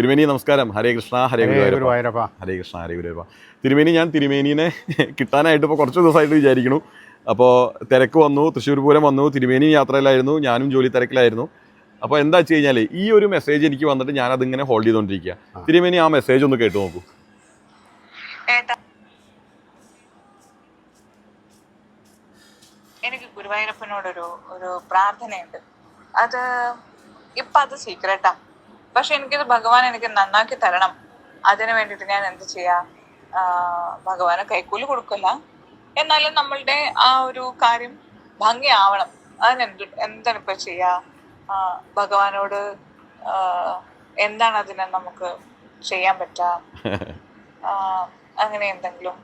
തിരുമേനി നമസ്കാരം. ഹരേ കൃഷ്ണ ഹരേ ഗുരുവായൂരപ്പ. ഹരേ കൃഷ്ണ ഹരേ ഗുരുവായൂരപ്പ. തിരുമേനി ഞാൻ തിരുമേനിനെ കിട്ടാനായിട്ട് ഇപ്പോൾ കുറച്ച് ദിവസമായിട്ട് വിചാരിക്കുന്നു. അപ്പോൾ തിരക്ക് വന്നു തൃശ്ശൂർ പൂരം വന്നു തിരുമേനി യാത്രയിലായിരുന്നു ഞാനും ജോലി തിരക്കിലായിരുന്നു. അപ്പോൾ എന്താ വെച്ച് കഴിഞ്ഞാൽ ഈ ഒരു മെസ്സേജ് എനിക്ക് വന്നിട്ട് ഞാൻ അതിങ്ങനെ ഹോൾഡ് ചെയ്തുകൊണ്ടിരിക്കുക തിരുമേനി ആ മെസ്സേജ് ഒന്ന് കേട്ടു നോക്കൂ. എനിക്ക് ഗുരുവായൂരപ്പനോടൊരു ഒരു പ്രാർത്ഥനയുണ്ട്. അത് ഇപ്പൊ അത് സീക്രട്ടാ പക്ഷെ എനിക്കിത് ഭഗവാൻ എനിക്ക് നന്നാക്കി തരണം. അതിനു വേണ്ടിയിട്ട് ഞാൻ എന്ത് ചെയ്യാ? ഭഗവാന് കൈക്കൂലി കൊടുക്കില്ല. എന്നാലും നമ്മളുടെ ആ ഒരു കാര്യം ഭംഗിയാവണം. അതിനെന്ത് എന്താണ് ഇപ്പൊ ചെയ്യാ? ഭഗവാനോട് എന്താണ് അതിനെ നമുക്ക് ചെയ്യാൻ പറ്റുക അങ്ങനെ എന്തെങ്കിലും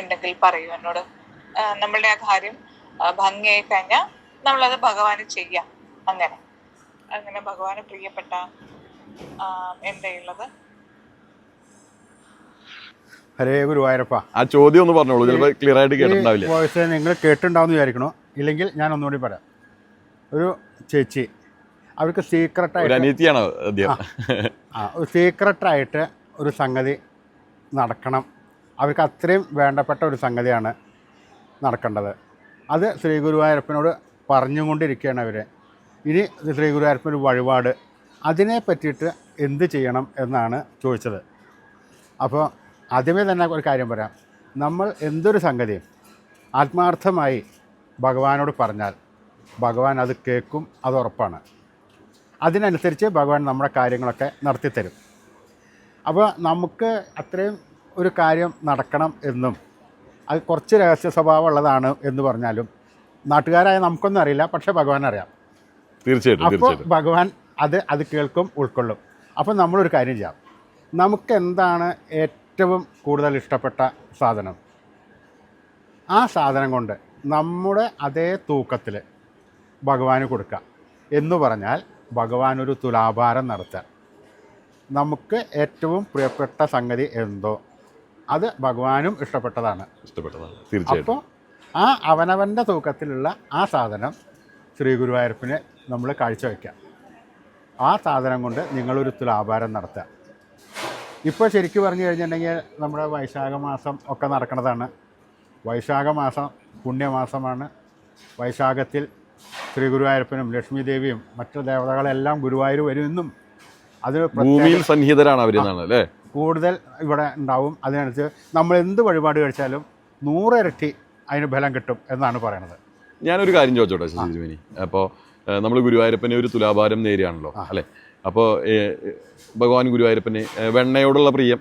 ഉണ്ടെങ്കിൽ പറയൂ എന്നോട്. നമ്മളുടെ ആ കാര്യം ഭംഗിയായി കഴിഞ്ഞാൽ നമ്മളത് ഭഗവാന് ചെയ്യാം. അങ്ങനെ. അങ്ങനെ ഭഗവാന് പ്രിയപ്പെട്ട എന്തെയുള്ളത്? ഉള്ളത് ഹരേ ഗുരുവായൂരപ്പ. ആ ചോദ്യം ഒന്ന് പറഞ്ഞോളൂ ചിലപ്പോൾ ക്ലിയർ ആയിട്ട് കേട്ടിട്ടുണ്ടാവില്ല? വോയിസ് നിങ്ങൾ കേട്ടിട്ടുണ്ടാവുമെന്ന് വിചാരിക്കണോ? ഇല്ലെങ്കിൽ ഞാൻ ഒന്നുകൂടി പറയാം. ഒരു ചേച്ചി അവർക്ക് ഒരു സീക്രട്ടായിട്ട് ആ ഒരു സീക്രട്ടായിട്ട് ഒരു സംഗതി നടക്കണം. അവർക്ക് അത്രയും വേണ്ടപ്പെട്ട ഒരു സംഗതിയാണ് നടക്കേണ്ടത്. അത് ശ്രീ ഗുരുവായൂരപ്പനോട് പറഞ്ഞുകൊണ്ടിരിക്കുകയാണ് അവർ ഇനി ശ്രീ ഗുരുവായൂരപ്പൻ വഴിപാട് അതിനെ പറ്റിയിട്ട് എന്ത് ചെയ്യണം എന്നാണ് ചോദിച്ചത്. അപ്പോൾ ആദ്യമേ തന്നെ ഒരു കാര്യം പറയാം. നമ്മൾ എന്തൊരു സംഗതിയും ആത്മാർത്ഥമായി ഭഗവാനോട് പറഞ്ഞാൽ ഭഗവാൻ അത് കേൾക്കും അത് ഉറപ്പാണ്. അതിനനുസരിച്ച് ഭഗവാൻ നമ്മുടെ കാര്യങ്ങളൊക്കെ നടത്തിത്തരും. അപ്പോൾ നമുക്ക് അത്രയും ഒരു കാര്യം നടക്കണം എന്നും അത് കുറച്ച് രഹസ്യ സ്വഭാവം ഉള്ളതാണ് എന്ന് പറഞ്ഞാലും നാട്ടുകാരായ നമുക്കൊന്നും അറിയില്ല പക്ഷേ ഭഗവാൻ അറിയാം തീർച്ചയായിട്ടും അപ്പോൾ ഭഗവാൻ അത് അത് കേൾക്കും ഉൾക്കൊള്ളും. അപ്പം നമ്മളൊരു കാര്യം ചെയ്യാം. നമുക്ക് എന്താണ് ഏറ്റവും കൂടുതൽ ഇഷ്ടപ്പെട്ട സാധനം? ആ സാധനം കൊണ്ട് നമ്മുടെ അതേ തൂക്കത്തിൽ ഭഗവാന് കൊടുക്കുക എന്ന് പറഞ്ഞാൽ ഭഗവാൻ ഒരു തുലാഭാരം നടത്തുക. നമുക്ക് ഏറ്റവും പ്രിയപ്പെട്ട സംഗതി എന്തോ? അത് ഭഗവാനും ഇഷ്ടപ്പെട്ടതാണ്. ഇഷ്ടപ്പെട്ടതാണ്. അപ്പോൾ ആ അവനവന്റെ തൂക്കത്തിലുള്ള ആ സാധനം ശ്രീ ഗുരുവായൂരപ്പിന് നമ്മൾ കാഴ്ചവെക്കാം ആ സാധനം കൊണ്ട് നിങ്ങളൊരു തുലാഭാരം നടത്തുക. ഇപ്പോൾ ശരിക്കും പറഞ്ഞു കഴിഞ്ഞിട്ടുണ്ടെങ്കിൽ നമ്മുടെ വൈശാഖ മാസം ഒക്കെ നടക്കുന്നതാണ്. വൈശാഖ മാസം പുണ്യമാസമാണ്. വൈശാഖത്തിൽ ശ്രീ ഗുരുവായൂരപ്പനും ലക്ഷ്മി ദേവിയും മറ്റു ദേവതകളെല്ലാം ഗുരുവായൂർ വരുമെന്നും അത് ഭൂമിയിൽ സന്നിഹിതരാണ് അവരെന്നാണ് അല്ലേ? കൂടുതൽ ഇവിടെ ഉണ്ടാവും. അതിനനുസരിച്ച് നമ്മൾ എന്ത് വഴിപാട് കഴിച്ചാലും നൂറിരട്ടി അതിന് ബലം കിട്ടും എന്നാണ് പറയണത്. ഞാനൊരു കാര്യം ചോദിച്ചോട്ടെ ശശിജുവിനി അപ്പോൾ നമ്മൾ ഗുരുവായൂരപ്പനെ ഒരു തുലാഭാരം നേരിയാണല്ലോ അല്ലേ? അപ്പോൾ ഭഗവാൻ ഗുരുവായൂരപ്പന് വെണ്ണയോടുള്ള പ്രിയം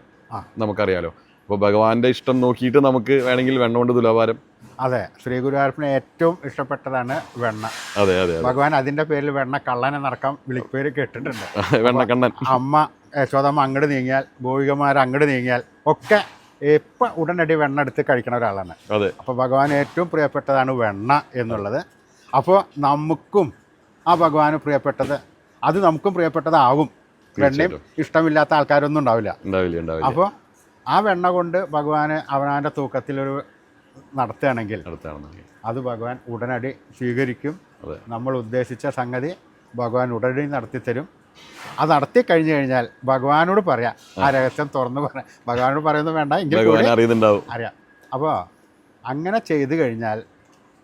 നമുക്കറിയാലോ. അപ്പോൾ ഭഗവാന്റെ ഇഷ്ടം നോക്കിയിട്ട് നമുക്ക് വേണമെങ്കിൽ വെണ്ണ കൊണ്ട് തുലാഭാരം. അതെ ശ്രീ ഗുരുവായൂരപ്പന് ഏറ്റവും ഇഷ്ടപ്പെട്ടതാണ് വെണ്ണ. അതെ അതെ ഭഗവാൻ അതിന്റെ പേരിൽ വെണ്ണ കള്ളനെ നടക്കാം വിളിപ്പേര് കേട്ടിട്ടുണ്ട്. വെണ്ണക്കണ്ണൻ അമ്മ യശോദമ്മ അങ്ങോട്ട് നീങ്ങിയാൽ ഭൂവികമാർ അങ്ങോട്ട് നീങ്ങിയാൽ ഒക്കെ ഇപ്പം ഉടനടി വെണ്ണ എടുത്ത് കഴിക്കണ ഒരാളാണ്. അതെ. അപ്പോൾ ഭഗവാൻ ഏറ്റവും പ്രിയപ്പെട്ടതാണ് വെണ്ണ എന്നുള്ളത്. അപ്പോൾ നമുക്കും ആ ഭഗവാന് പ്രിയപ്പെട്ടത്. അത് നമുക്കും പ്രിയപ്പെട്ടതാവും. വെണ്ണയും ഇഷ്ടമില്ലാത്ത ആൾക്കാരൊന്നും ഉണ്ടാവില്ല. അപ്പോൾ ആ വെണ്ണ കൊണ്ട് ഭഗവാന് അവനവന്റെ തൂക്കത്തിലൊരു നടത്തുകയാണെങ്കിൽ അത് ഭഗവാൻ ഉടനടി സ്വീകരിക്കും. നമ്മൾ ഉദ്ദേശിച്ച സംഗതി ഭഗവാൻ ഉടനടി നടത്തിത്തരും. അത് നടത്തി കഴിഞ്ഞു കഴിഞ്ഞാൽ ഭഗവാനോട് പറയാം. ആ രഹസ്യം തുറന്ന് പറയാം. ഭഗവാനോട് പറയുന്നത് വേണ്ട. എങ്കിലും അറിയുന്നുണ്ടാവും. അറിയാം. അപ്പോൾ അങ്ങനെ ചെയ്തു കഴിഞ്ഞാൽ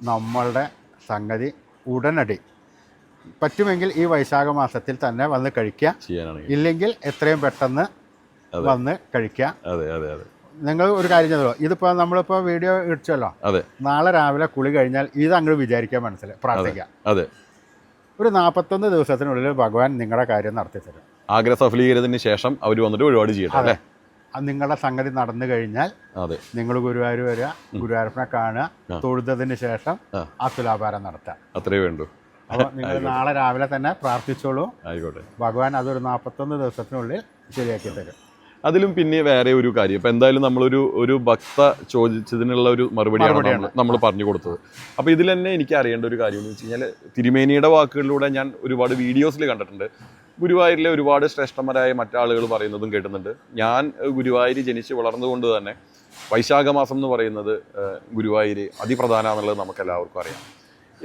നമ്മളുടെ സംഗതി ഉടനടി പറ്റുമെങ്കിൽ ഈ വൈശാഖ മാസത്തിൽ തന്നെ വന്ന് കഴിക്കുക. ഇല്ലെങ്കിൽ എത്രയും പെട്ടെന്ന് വന്ന് കഴിക്കുക. അതെ അതെ അതെ. നിങ്ങൾ ഒരു കാര്യം ചെയ്തോ ഇതിപ്പോൾ നമ്മളിപ്പോൾ വീഡിയോ ഇടിച്ചല്ലോ. അതെ. നാളെ രാവിലെ കുളി കഴിഞ്ഞാൽ ഇത് അങ്ങോട്ട് വിചാരിക്കാൻ മനസ്സിൽ പ്രാർത്ഥിക്കാം അതെ. ഒരു നാൽപ്പത്തൊന്ന് ദിവസത്തിനുള്ളിൽ ഭഗവാൻ നിങ്ങളുടെ കാര്യം നടത്തി തരും. ആഗ്രഹ സഫലീകരണത്തിന് ശേഷം അവർ വന്നിട്ട് ഒരുപാട് ചെയ്യട്ടെ അല്ലേ? നിങ്ങളുടെ സംഗതി നടന്നു കഴിഞ്ഞാൽ നിങ്ങൾ ഗുരുവായൂർ വരിക ഗുരുവായൂരപ്പനെ കാണുക തൊഴുതതിന് ശേഷം ആ. തുലാപാരം തുലാഭാരം നടത്താം അത്രേ വേണ്ടു. അപ്പോൾ നിങ്ങൾ നാളെ രാവിലെ തന്നെ പ്രാർത്ഥിച്ചോളൂ. ആയിക്കോട്ടെ. ഭഗവാൻ അതൊരു നാൽപ്പത്തൊന്ന് ദിവസത്തിനുള്ളിൽ ശരിയാക്കി തരും. അതിലും പിന്നെ വേറെ ഒരു കാര്യം. ഇപ്പൊ എന്തായാലും നമ്മളൊരു ഒരു ഭക്ത ചോദിച്ചതിനുള്ള ഒരു മറുപടിയാണ്. നമ്മൾ പറഞ്ഞു കൊടുത്തത്. അപ്പോൾ ഇതിൽ തന്നെ എനിക്ക് അറിയേണ്ട ഒരു കാര്യം എന്ന് വെച്ച് കഴിഞ്ഞാൽ തിരുമേനിയുടെ വാക്കുകളിലൂടെ ഞാൻ ഒരുപാട് വീഡിയോസിൽ കണ്ടിട്ടുണ്ട്. ഗുരുവായൂരിലെ ഒരുപാട് ശ്രേഷ്ഠന്മാരായ മറ്റാളുകൾ പറയുന്നതും കേട്ടുന്നുണ്ട് ഞാൻ ഗുരുവായൂർ ജനിച്ച് വളർന്നുകൊണ്ട് തന്നെ വൈശാഖ മാസം എന്ന് പറയുന്നത് ഗുരുവായൂർ അതിപ്രധാന എന്നുള്ളത് നമുക്ക് എല്ലാവർക്കും അറിയാം.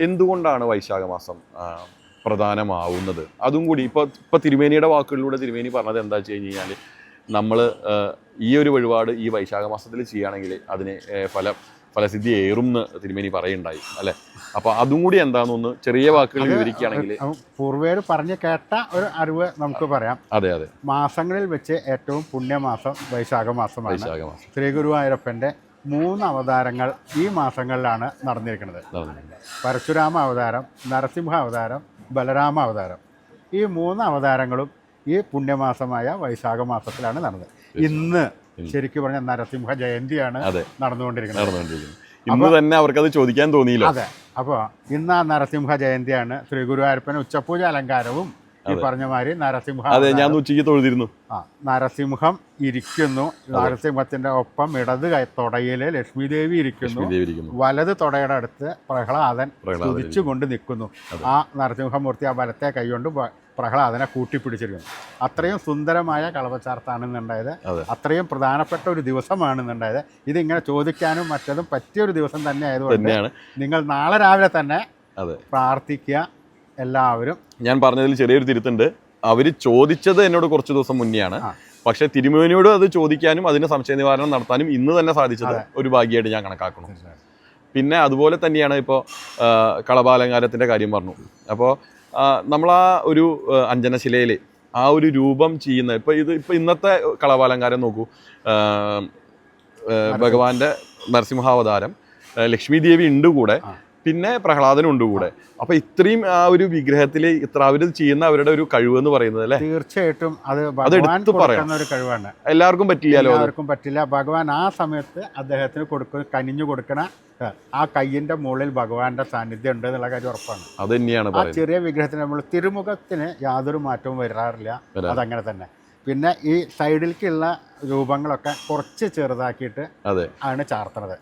എന്തുകൊണ്ടാണ് വൈശാഖ മാസം പ്രധാനമാവുന്നത്? അതും കൂടി ഇപ്പോൾ ഇപ്പോൾ തിരുമേനിയുടെ വാക്കുകളിലൂടെ തിരുമേനി പറഞ്ഞത് എന്താ വെച്ച് കഴിഞ്ഞ് കഴിഞ്ഞാൽ നമ്മൾ ഈ ഒരു വഴിപാട് ഈ വൈശാഖ മാസത്തിൽ ചെയ്യുകയാണെങ്കിൽ അതിന് ഫല ഫലസിദ്ധി ഏറും എന്ന് തിരുമേനി പറയുണ്ടായി അല്ലേ? അപ്പോൾ അതും കൂടി എന്താണെന്നൊന്ന് ചെറിയ വാക്കുകൾ വിവരിക്കുകയാണെങ്കിൽ പൂർവേർ പറഞ്ഞ് കേട്ട ഒരു അറിവ് നമുക്ക് പറയാം. അതെ അതെ. മാസങ്ങളിൽ വെച്ച് ഏറ്റവും പുണ്യമാസം വൈശാഖ മാസമാണ്. വൈശാഖ മാസം. ശ്രീ ഗുരുവായൂരപ്പന്റെ മൂന്ന് അവതാരങ്ങൾ ഈ മാസങ്ങളിലാണ് നടന്നിരിക്കുന്നത്. പരശുരാമ അവതാരം നരസിംഹ അവതാരം ബലരാമ അവതാരം. ഈ മൂന്ന് അവതാരങ്ങളും ഈ പുണ്യമാസമായ വൈശാഖ മാസത്തിലാണ് നടന്നത്. ഇന്ന് ശരിക്കും പറഞ്ഞ നരസിംഹ ജയന്തിയാണ് നടന്നുകൊണ്ടിരിക്കുന്നത്. ഇന്ന് തന്നെ അവർക്കത് ചോദിക്കാൻ തോന്നിയില്ല. അതെ. അപ്പോൾ ഇന്ന് ആ നരസിംഹ ജയന്തിയാണ് ശ്രീ ഗുരുവായൂരപ്പൻ ഉച്ചപൂജ അലങ്കാരവും ഈ പറഞ്ഞ മാതിരി നരസിംഹം അതെ ഞാൻ ഉച്ചയ്ക്ക് തൊഴുതിരുന്നു. ആ നരസിംഹം ഇരിക്കുന്നു. നരസിംഹത്തിന്റെ ഒപ്പം ഇടത് കൈ തൊടയിൽ ലക്ഷ്മി ദേവി ഇരിക്കുന്നു. വലത് തൊടയുടെ അടുത്ത് പ്രഹ്ലാദൻ സ്തുതിച്ചുകൊണ്ട് നിൽക്കുന്നു. ആ നരസിംഹമൂർത്തി ആ വലത്തെ കൈകൊണ്ട് പ്രഹ്ലാദനെ കൂട്ടിപ്പിടിച്ചിരിക്കുന്നു. അത്രയും സുന്ദരമായ കളവച്ചാർത്താണെന്നുണ്ടായത്. അതെ. അത്രയും പ്രധാനപ്പെട്ട ഒരു ദിവസമാണെന്നുണ്ടായത്. ഇതിങ്ങനെ ചോദിക്കാനും മറ്റതും പറ്റിയ ഒരു ദിവസം തന്നെ ആയതുകൊണ്ട് നിങ്ങൾ നാളെ രാവിലെ തന്നെ പ്രാർത്ഥിക്കുക. എല്ലാവരും. ഞാൻ പറഞ്ഞതിൽ ചെറിയൊരു തിരുത്തുണ്ട്. അവർ ചോദിച്ചത് എന്നോട് കുറച്ച് ദിവസം മുന്നെയാണ്. പക്ഷേ തിരുമേനിയോട് അത് ചോദിക്കാനും അതിന് സംശയ നിവാരണം നടത്താനും ഇന്ന് തന്നെ സാധിച്ചത് ഒരു ഭാഗ്യമായിട്ട് ഞാൻ കണക്കാക്കണം പിന്നെ അതുപോലെ തന്നെയാണ് ഇപ്പോൾ കളപാലങ്കാരത്തിന്റെ കാര്യം പറഞ്ഞു. അപ്പോൾ നമ്മൾ ആ ഒരു അഞ്ജനശിലയിൽ ആ ഒരു രൂപം ചെയ്യുന്ന ഇപ്പോൾ ഇത് ഇപ്പോൾ ഇന്നത്തെ കളപാലങ്കാരം നോക്കൂ. ഭഗവാന്റെ നരസിംഹാവതാരം ലക്ഷ്മി ദേവി ഉണ്ട് കൂടെ. പിന്നെ പ്രഹ്ലാദനും ഉണ്ട് കൂടെ. അപ്പൊ ഇത്രയും ആ ഒരു വിഗ്രഹത്തിൽ ഇത്ര അവർ ചെയ്യുന്ന അവരുടെ ഒരു കഴിവ് എന്ന് പറയുന്നത് അല്ലേ? തീർച്ചയായിട്ടും അത് അത് എടുത്തു പറയാം. ഒരു കഴിവാണ്. എല്ലാവർക്കും പറ്റില്ലല്ലോ എല്ലാവർക്കും പറ്റില്ല. ഭഗവാൻ ആ സമയത്ത് അദ്ദേഹത്തിന് കൊടുക്കുന്ന കനിഞ്ഞു കൊടുക്കണ ആ കയ്യിന്റെ മുകളിൽ ഭഗവാന്റെ സാന്നിധ്യം ഉണ്ട് എന്നുള്ള കാര്യം ഉറപ്പാണ്. അത് തന്നെയാണ് ആ ചെറിയ വിഗ്രഹത്തിന് നമ്മൾ തിരുമുഖത്തിന് യാതൊരു മാറ്റവും വരാറില്ല. അതങ്ങനെ തന്നെ. പിന്നെ ഈ സൈഡിലേക്കുള്ള രൂപങ്ങളൊക്കെ കുറച്ച് ചെറുതാക്കിയിട്ട് അതെ. ആണ് ചാർത്തണത്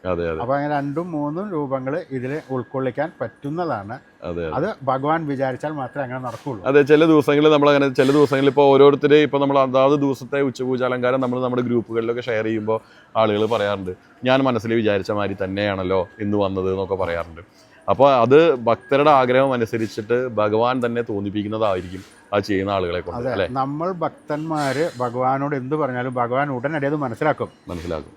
അപ്പോൾ അങ്ങനെ രണ്ടും മൂന്നും രൂപങ്ങൾ ഇതിൽ ഉൾക്കൊള്ളിക്കാൻ പറ്റുന്നതാണ്. അതെ അത്. ഭഗവാൻ വിചാരിച്ചാൽ മാത്രമേ അങ്ങനെ നടക്കുള്ളൂ. അതെ ചില ദിവസങ്ങളിൽ നമ്മൾ അങ്ങനെ ചില ദിവസങ്ങളിൽ ഇപ്പോൾ ഓരോരുത്തരെ ഇപ്പോൾ നമ്മൾ അതാത് ദിവസത്തെ ഉച്ചപൂജ അലങ്കാരം നമ്മൾ നമ്മുടെ ഗ്രൂപ്പുകളിലൊക്കെ ഷെയർ ചെയ്യുമ്പോൾ ആളുകൾ പറയാറുണ്ട് ഞാൻ മനസ്സിൽ വിചാരിച്ച മാതിരി തന്നെയാണല്ലോ ഇന്ന് വന്നത് എന്നൊക്കെ പറയാറുണ്ട്. അപ്പോൾ അത് ഭക്തരുടെ ആഗ്രഹം അനുസരിച്ചിട്ട് ഭഗവാൻ തന്നെ തോന്നിപ്പിക്കുന്നതായിരിക്കും ആ ചെയ്യുന്ന ആളുകളെ കൊണ്ട് അല്ലെ? നമ്മൾ ഭക്തന്മാര് ഭഗവാനോട് എന്ത് പറഞ്ഞാലും ഭഗവാൻ ഉടനടി അത് മനസ്സിലാക്കും. മനസ്സിലാക്കും.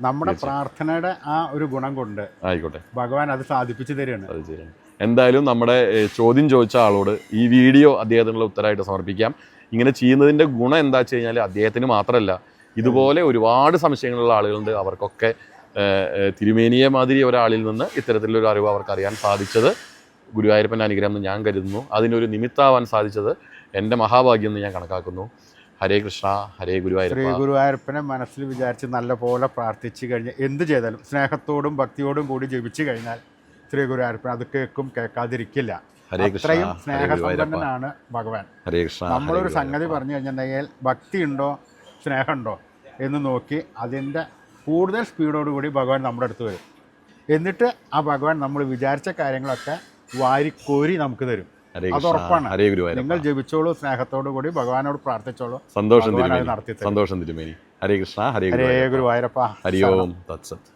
നമ്മുടെ പ്രാർത്ഥനയുടെ ആ ഒരു ഗുണം കൊണ്ട് ആയിക്കോട്ടെ. ഭഗവാൻ അത് സാധിപ്പിച്ചു തരികയാണ്. അത് ശരിയാണ്. എന്തായാലും നമ്മുടെ ചോദ്യം ചോദിച്ച ആളോട് ഈ വീഡിയോ അദ്ദേഹത്തിനുള്ള ഉത്തരമായിട്ട് സമർപ്പിക്കാം. ഇങ്ങനെ ചെയ്യുന്നതിന്റെ ഗുണം എന്താ വെച്ച് കഴിഞ്ഞാൽ അദ്ദേഹത്തിന് മാത്രമല്ല ഇതുപോലെ ഒരുപാട് സംശയങ്ങളുള്ള ആളുകളുണ്ട്. അവർക്കൊക്കെ തിരുമേനിയെ മാതിരി ഒരാളിൽ നിന്ന് ഇത്തരത്തിലൊരു അറിവ് അവർക്ക് അറിയാൻ സാധിച്ചത് ഗുരുവായൂരപ്പന്റെ അനുഗ്രഹം എന്ന് ഞാൻ കരുതുന്നു. അതിനൊരു നിമിത്താവാൻ സാധിച്ചത് എന്റെ മഹാഭാഗ്യം എന്ന് ഞാൻ കണക്കാക്കുന്നു. ഹരേ കൃഷ്ണ ഹരേ ശ്രീ ഗുരുവായൂരപ്പ ഗുരുവായൂരപ്പനെ മനസ്സിൽ വിചാരിച്ച് നല്ലപോലെ പ്രാർത്ഥിച്ചു കഴിഞ്ഞാൽ എന്ത് ചെയ്താലും സ്നേഹത്തോടും ഭക്തിയോടും കൂടി ജപിച്ചു കഴിഞ്ഞാൽ ശ്രീ ഗുരുവായൂരപ്പൻ അത് കേൾക്കും കേൾക്കാതിരിക്കില്ല. ഹരേ കൃഷ്ണ അത്രയും സ്നേഹസമ്പന്നനാണ് ഭഗവാൻ. ഹരേ കൃഷ്ണ ഹരേ നമ്മളൊരു സംഗതി പറഞ്ഞു കഴിഞ്ഞിട്ടുണ്ടെങ്കിൽ ഭക്തി ഉണ്ടോ സ്നേഹമുണ്ടോ എന്ന് നോക്കി അതിന്റെ കൂടുതൽ സ്പീഡോടുകൂടി ഭഗവാൻ നമ്മുടെ അടുത്ത് വരും. എന്നിട്ട് ആ ഭഗവാൻ നമ്മൾ വിചാരിച്ച കാര്യങ്ങളൊക്കെ വാരിക്കോരി നമുക്ക് തരും. അത് ഉറപ്പാണ്. നിങ്ങൾ ജപിച്ചോളൂ സ്നേഹത്തോടു കൂടി ഭഗവാനോട് പ്രാർത്ഥിച്ചോളൂ. സന്തോഷം നടത്തി സന്തോഷം തിരുമേനി. ഹരേ കൃഷ്ണ ഹരേ ഹരേ ഗുരുവായൂരപ്പ. ഹരി ഓം തത്സത്.